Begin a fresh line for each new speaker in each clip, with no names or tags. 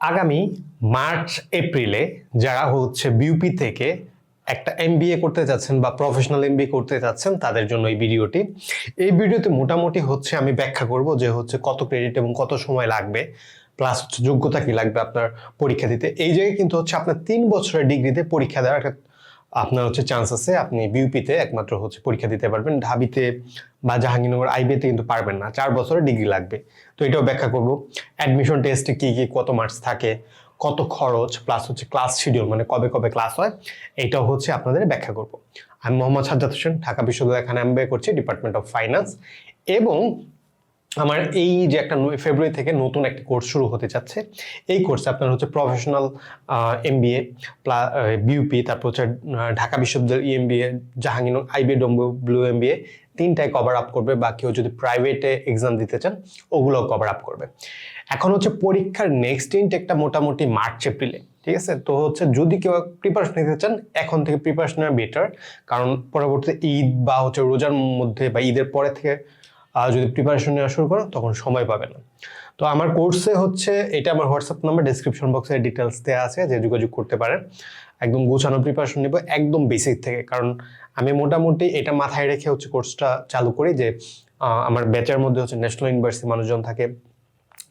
আগামী মার্চ, এপ্রিলে যারা হচ্ছে বিউপি থেকে একটা এমবিএ করতে যাচ্ছেন বা প্রফেশনাল এমবিএ করতে চাচ্ছেন তাদের জন্য এই ভিডিওটি। এই ভিডিওতে মোটামুটি হচ্ছে আমি ব্যাখ্যা করব যে হচ্ছে কত ক্রেডিট এবং কত সময় লাগবে প্লাস যোগ্যতা কি লাগবে আপনার পরীক্ষা দিতে। এই জায়গায় কিন্তু হচ্ছে আপনার তিন বছরের ডিগ্রিতে পরীক্ষা দেওয়ার একটা আপনার হচ্ছে চান্স আছে, আপনি বিউপিতে একমাত্র হচ্ছে পরীক্ষা দিতে পারবেন। ঢাবিতে বা জাহাঙ্গীরনগর আইবিতে কিন্তু পারবেন না, চার বছরের ডিগ্রি লাগবে। তো এটাও ব্যাখ্যা করব। অ্যাডমিশন টেস্টে কি কি, কত মার্কস থাকে, কত খরচ প্লাস হচ্ছে ক্লাস শিডিউল মানে কবে কবে ক্লাস হয় এইটাও হচ্ছে আপনাদের ব্যাখ্যা করব। আমি মোহাম্মদ সাজ্জাদ হোসেন, ঢাকা বিশ্ববিদ্যালয় এখানে এমবিএ করছি ডিপার্টমেন্ট অফ ফাইন্যান্স এবং আমার এই যে একটা ফেব্রুয়ারি থেকে নতুন একটা কোর্স শুরু হতে যাচ্ছে এই কোর্সে আপনার হচ্ছে প্রফেশনাল এমবিএ প্লা বিউপি তারপর হচ্ছে ঢাকা বিশ্ববিদ্যালয় EMBA Jahangir IBA W MBA তিনটায় কভার আপ করবে। বা কেউ যদি প্রাইভেটে এক্সাম দিতে চান, ওগুলোও কভার আপ করবে। এখন হচ্ছে পরীক্ষার নেক্সট ইনটেকটা মোটামুটি মার্চ এপ্রিলে ঠিক আছে? তো হচ্ছে যদি কেউ প্রিপারেশন নিতে চান, এখন থেকে প্রিপারেশন নেওয়া বেটার কারণ পরবর্তীতে ঈদ বা হচ্ছে রোজার মধ্যে বা ঈদের পরে থেকে আহ, যদি প্রিপারেশন নেওয়া শুরু করো তখন সময় পাবে না। তো আমার কোর্সে হচ্ছে এটা আমার হোয়াটসঅ্যাপ নাম্বার ডিসক্রিপশন বক্সে ডিটেলস দেওয়া আছে যে যোগাযোগ করতে পারেন। একদম গোছানো প্রিপারেশন নেব একদম বেসিক থেকে। কারণ আমি মোটামুটি এটা মাথায় রেখে হচ্ছে কোর্সটা চালু করি যে আমার ব্যাচের মধ্যে হচ্ছে ন্যাশনাল ইউনিভার্সিটি মানুষজন থাকে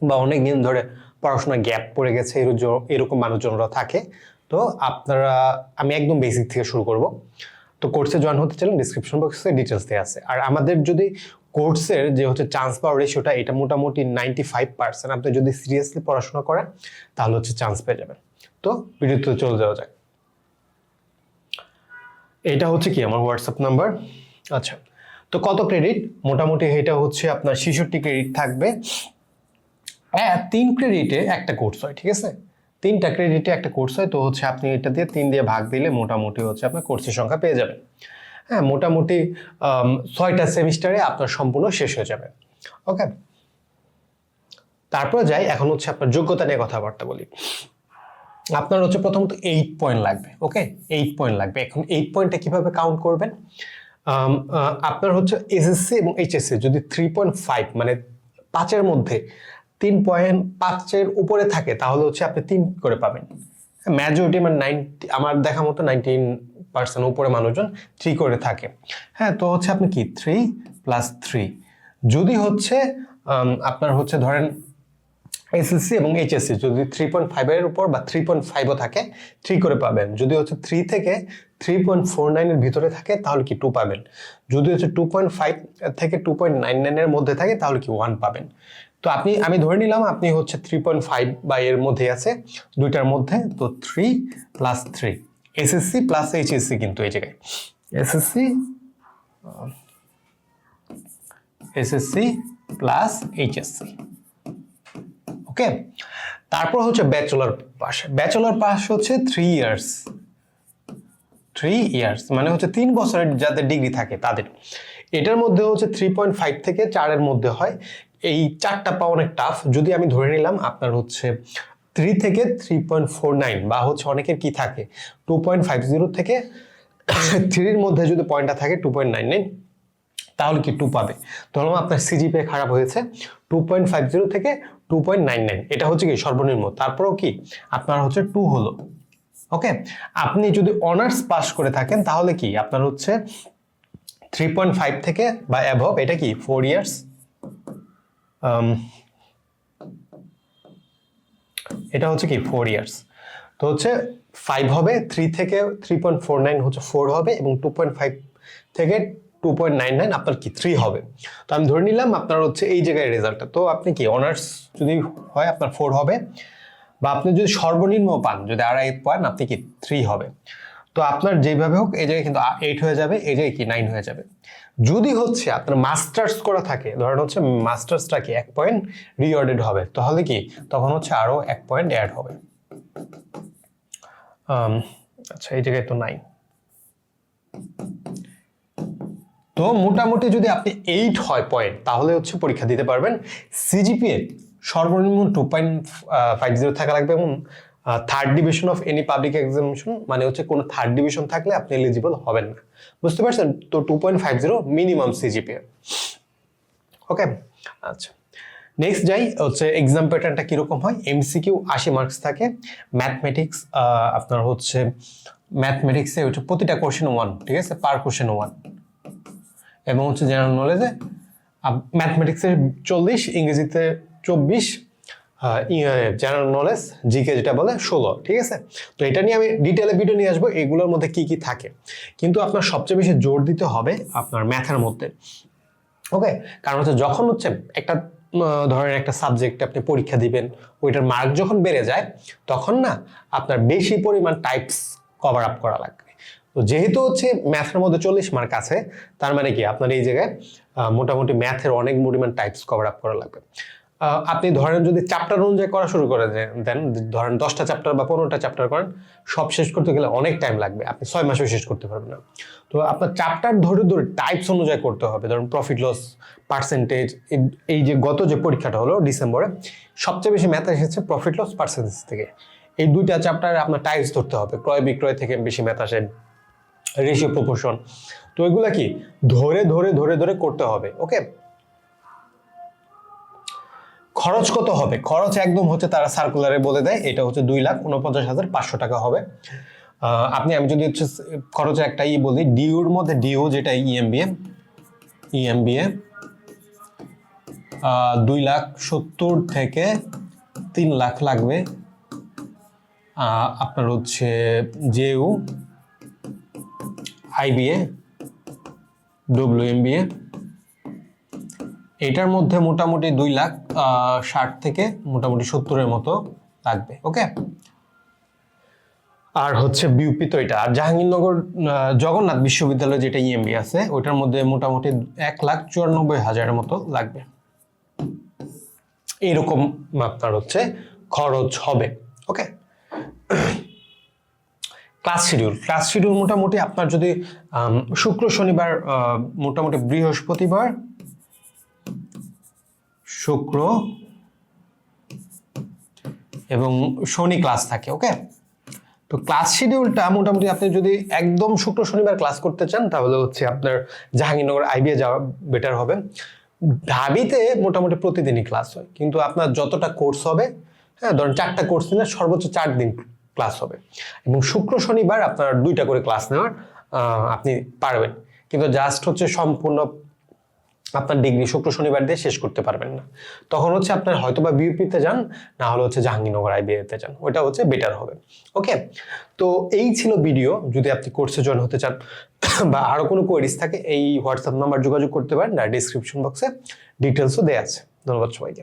বা অনেক দিন ধরে পড়াশোনা গ্যাপ পড়ে গেছে এরকম মানুষজনরা থাকে। তো আপনারা আমি একদম বেসিক থেকে শুরু করব। তো কোর্সে জয়েন হতে চাইলে ডিসক্রিপশন বক্সে ডিটেলস দেওয়া আছে। আর আমাদের যদি কোর্সের যে হচ্ছে চান্স পাওয়ার রেশিওটা এটা মোটামুটি নাইনটি ফাইভ পার্সেন্ট আপনি যদি সিরিয়াসলি পড়াশোনা করেন, তাহলে হচ্ছে চান্স পেয়ে যাবেন। তো ভিডিওতে চলে যাওয়া যাক। এটা হচ্ছে কি আমার হোয়াটসঅ্যাপ নাম্বার আচ্ছা তো কত ক্রেডিট মোটামুটি এটা হচ্ছে আপনার ছেষট্টি ক্রেডিট থাকবে। হ্যাঁ তিন ক্রেডিটে একটা কোর্স হয়, ঠিক আছে? তিনটা ক্রেডিটে একটা কোর্স হয়, তো হচ্ছে আপনি এটা দিয়ে তিন দিয়ে ভাগ দিলে মোটামুটি হচ্ছে আপনার কোর্সের সংখ্যা পেয়ে যাবেন। হ্যাঁ মোটামুটি ছয়টা সেমিস্টারে আপনার সম্পূর্ণ শেষ হয়ে যাবে। ওকে? তারপর যাই, এখন হচ্ছে আপনার যোগ্যতা নিয়ে কথাবার্তা বলি। আপনার হচ্ছে প্রথমত এইট পয়েন্ট লাগবে, ওকে? এইট পয়েন্ট লাগবে। এখন এইট পয়েন্টটা কীভাবে কাউন্ট করবেন? আপনার হচ্ছে এসএসসি এবং এইচএসসি যদি থ্রি পয়েন্ট ফাইভ মানে পাঁচের মধ্যে তিন পয়েন্ট পাঁচের উপরে থাকে, তাহলে হচ্ছে আপনি তিন করে পাবেন। মেজরিটি মানে নাইনটি আমার দেখা মতো নাইনটিন পার্সেন্ট উপরে মানুষজন থ্রি করে থাকে। হ্যাঁ তো হচ্ছে আপনি কি? থ্রি প্লাস থ্রি যদি হচ্ছে আপনার হচ্ছে ধরেন এসএসসি এবং এইচএসসি যদি থ্রি পয়েন্ট ফাইভের উপর বা থ্রি পয়েন্ট ফাইভও থাকে থ্রি করে পাবেন। যদি হচ্ছে থ্রি থেকে থ্রি পয়েন্ট ফোর নাইনের ভিতরে থাকে, তাহলে কি টু পাবেন। যদি হচ্ছে টু পয়েন্ট ফাইভ থেকে টু পয়েন্ট নাইন নাইনের মধ্যে থাকে, তাহলে কি ওয়ান পাবেন। তো আপনি, আমি ধরে নিলাম, আপনি হচ্ছে থ্রি পয়েন্ট ফাইভ বা এর মধ্যে আছে, দুইটার মধ্যে, তো three plus three SSC plus HSC কিন্তু এই জায়গায়। SSC SSC plus HSC okay তারপর হচ্ছে ব্যাচেলর পাস ব্যাচেলর পাস হচ্ছে থ্রি ইয়ার্স থ্রি ইয়ার্স মানে হচ্ছে তিন বছরের যাদের ডিগ্রি থাকে তাদের। এটার মধ্যে হচ্ছে থ্রি পয়েন্ট ফাইভ থেকে চারের মধ্যে হয়। এই চারটা পাওয়া অনেক টাফ যদি আমি ধরে নিলাম আপনার হচ্ছে থ্রি থেকে থ্রি পয়েন্ট ফোর নাইন বা হচ্ছে অনেকের কি থাকে? টু পয়েন্ট ফাইভ জিরো থেকে থ্রির মধ্যে যদি পয়েন্টটা থাকে টু পয়েন্ট নাইন নাইন তাহলে কি টু পাবে? ধরুন আপনার সিজিপে খারাপ হয়েছে টু পয়েন্ট ফাইভ জিরো থেকে টু পয়েন্ট নাইন নাইন এটা হচ্ছে কি সর্বনিম্ন। তারপরেও কি? আপনার হচ্ছে টু হলো। ওকে আপনি যদি অনার্স পাস করে থাকেন, তাহলে কি? আপনার হচ্ছে থ্রি পয়েন্ট ফাইভ থেকে বা অ্যাভব এটা কি? ফোর ইয়ার্স এটা হচ্ছে কি ফোর ইয়ার্স তো হচ্ছে ফাইভ হবে থ্রি থেকে থ্রি পয়েন্ট ফোর নাইন হচ্ছে ফোর হবে এবং টু পয়েন্ট ফাইভ থেকে টু পয়েন্ট নাইন নাইন আপনার কি থ্রি হবে। তো আমি ধরে নিলাম আপনার হচ্ছে এই জায়গায় রেজাল্টটা তো আপনি কি অনার্স যদি হয় আপনার ফোর হবে বা আপনি যদি সর্বনিম্ন পান, যদি আড়াই পান আপনি কি থ্রি হবে। তো আপনার যেভাবে হোক, এই জায়গায় কিন্তু এইট হয়ে যাবে, এই জায়গায় কি নাইন হয়ে যাবে। যদি হচ্ছে আপনার মাস্টার্স করা থাকে, ধরেন হচ্ছে মাস্টার্সটা কি এক পয়েন্ট রিঅর্ডেড হবে, তাহলে কি? তখন হচ্ছে আরও এক পয়েন্ট অ্যাড হবে। আচ্ছা এই জায়গায় তো নাই তো মোটামুটি যদি আপনি এইট হয় পয়েন্ট তাহলে হচ্ছে পরীক্ষা দিতে পারবেন। সিজিপিএ সর্বনিম্ন টু পয়েন্ট ফাইভ জিরো থাকা লাগবে, এবং third division of any public examination মানে হচ্ছে কোনো থার্ড ডিভিশন থাকলে আপনি এলিজিবল হবেন না। বুঝতে পারছেন? তো two point five zero minimum CGPA okay আচ্ছা। নেক্সট যাই, হচ্ছে এক্সাম প্যাটার্নটা কীরকম হয়? এমসিকিউ আশি মার্কস থাকে। ম্যাথমেটিক্স আপনার হচ্ছে ম্যাথমেটিক্সে হচ্ছে প্রতিটা কোশ্চেন ওয়ান ঠিক আছে? পার কোশ্চেন ওয়ান এবং হচ্ছে জেনারেল নলেজে ম্যাথমেটিক্সের চল্লিশ, ইংরেজিতে চব্বিশ জেনারেল নলেজ জিকে যেটা বলে, ষোলো, ঠিক আছে? তো এটা নিয়ে আমি ডিটেলে ভিডিও নিয়ে আসব, এগুলোর মধ্যে কি কি থাকে। কিন্তু আপনার সবচেয়ে বেশি জোর দিতে হবে আপনার ম্যাথের মধ্যে। ওকে কারণ হচ্ছে যখন হচ্ছে একটা ধরেন একটা সাবজেক্ট আপনি পরীক্ষা দিবেন, ওইটার মার্ক যখন বেড়ে যায়, তখন না আপনার বেশি পরিমাণ টাইপস কভার আপ করা লাগবে। তো যেহেতু হচ্ছে ম্যাথের মধ্যে চল্লিশ মার্ক আছে, তার মানে কি? আপনার এই জায়গায় মোটামুটি ম্যাথের অনেক পরিমাণ টাইপস কভার আপ করা লাগবে। আপনি ধরেন যদি চ্যাপ্টার অনুযায়ী করা শুরু করে দেন ধরেন দশটা চ্যাপ্টার বা পনেরোটা চ্যাপ্টার করেন, সব শেষ করতে গেলে অনেক টাইম লাগবে, আপনি ছয় মাসেও শেষ করতে পারবেন না। তো আপনার চ্যাপ্টার ধরে ধরে টাইপস অনুযায়ী করতে হবে, ধরুন প্রফিট লস পার্সেন্টেজ এই যে গত যে পরীক্ষাটা হলো ডিসেম্বরে, সবচেয়ে বেশি ম্যাথ এসেছে প্রফিট লস পার্সেন্টেজ থেকে। এই দুইটা চ্যাপ্টারে আপনার টাইপস ধরতে হবে, ক্রয় বিক্রয় থেকে বেশি ম্যাথ আসে রেশিও প্রপোর্শন তো এগুলা কি? ধরে ধরে ধরে ধরে করতে হবে ওকে খরচ কত হবে? খরচ একদম হচ্ছে তারা সার্কুলারে বলে দেয়। এটা হচ্ছে দুই লাখ উনপঞ্চাশ হাজার পাঁচশো টাকা হবে। আপনি, আমি যদি হচ্ছে খরচের একটা ই বলি ডিউর মধ্যে ডিউ যেটা E ইএমবিএ ইএমবিএ দুই লাখ সত্তর থেকে তিন লাখ লাগবে। আপনার হচ্ছে জেউ আইবিএ ডব্লিউ এমবিএ এটার মধ্যে মোটামুটি দুই লাখ ষাট থেকে মোটামুটি সত্তরের মতো লাগবে, ওকে? আর হচ্ছে বিউপি তো এটা। আর জাহাঙ্গীরনগর জগন্নাথ বিশ্ববিদ্যালয় যেটা ইএমবি আছে, ওইটার মধ্যে মোটামুটি এক লাখ চুরানব্বই হাজারের মতো লাগবে। এইরকম আপনার হচ্ছে খরচ হবে, okay? Class schedule. Class schedule মোটামুটি আপনার যদি শুক্র, শনিবার মোটামুটি বৃহস্পতিবার শুক্র এবং শনি ক্লাস থাকে ওকে তো ক্লাস শিডিউলটা মোটামুটি আপনি যদি একদম শুক্র শনিবার ক্লাস করতে চান, তাহলে হচ্ছে আপনার জাহাঙ্গীরনগর আইবিএ যাওয়া বেটার হবে। ঢাবিতে মোটামুটি প্রতিদিনই ক্লাস হয়, কিন্তু আপনার যতটা কোর্স হবে হ্যাঁ ধরেন চারটা কোর্স নিলে সর্বোচ্চ চার দিন ক্লাস হবে। এবং শুক্র শনিবার আপনার দুইটা করে ক্লাস নেওয়ার আপনি পারবেন। কিন্তু জাস্ট হচ্ছে সম্পূর্ণ আপনার ডিগ্রি শুক্র শনিবার দিয়ে শেষ করতে পারবেন না। তখন হচ্ছে আপনার হয়তো বা বিউপিতে যান, না হলে হচ্ছে জাহাঙ্গীরনগর আইবিএতে যান। ওটা হচ্ছে বেটার হবে। ওকে তো এই ছিল ভিডিও যদি আপনি কোর্সে জয়েন হতে চান বা আরও কোনো কোয়ারিজ থাকে, এই হোয়াটসঅ্যাপ নাম্বার যোগাযোগ করতে পারেন। না ডিসক্রিপশন বক্সে ডিটেলসও দেওয়া আছে। ধন্যবাদ সবাইকে।